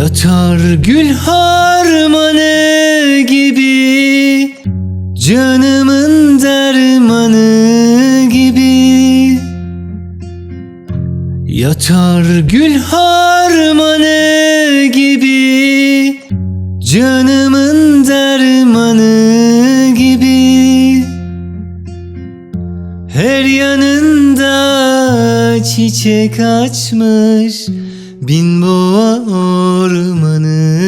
Yatar gül harmanı gibi Canımın dermanı gibi. Yatar gül harmanı gibi Canımın dermanı gibi. Her yanında çiçek açmış Bin boğa ormanı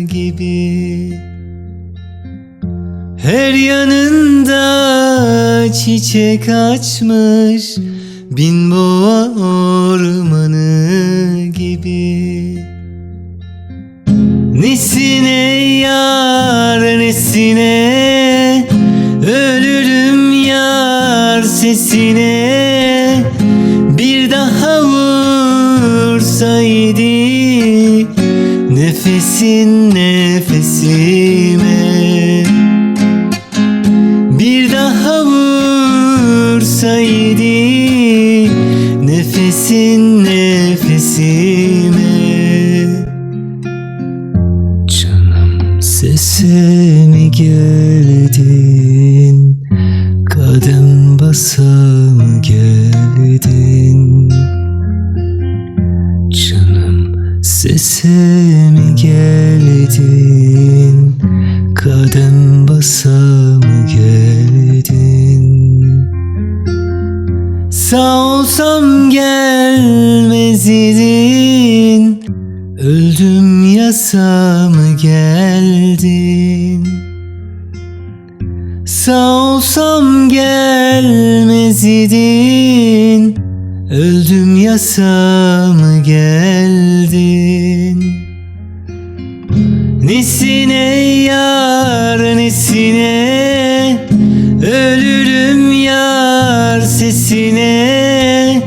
gibi. Her yanında çiçek açmış. Bin boğa ormanı gibi. Nesine yar nesine? Ölürüm yar sesine vursaydı Nefesin nefesime Bir daha vursaydı Nefesin nefesime. Canım sesime geldin sesime geldin. Kadın basa mı geldin. Sağ olsam gelmez idin Öldüm yasa mı geldin. Sağ olsam gelmez idin Öldüm yasa mı geldin Nesine yar nesine? Ölürüm yar sesine.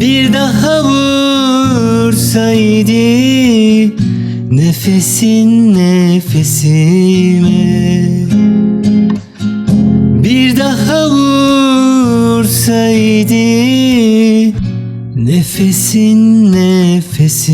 Bir daha vursaydı Nefesin nefesime. Bir daha vursaydı Nefesin nefesime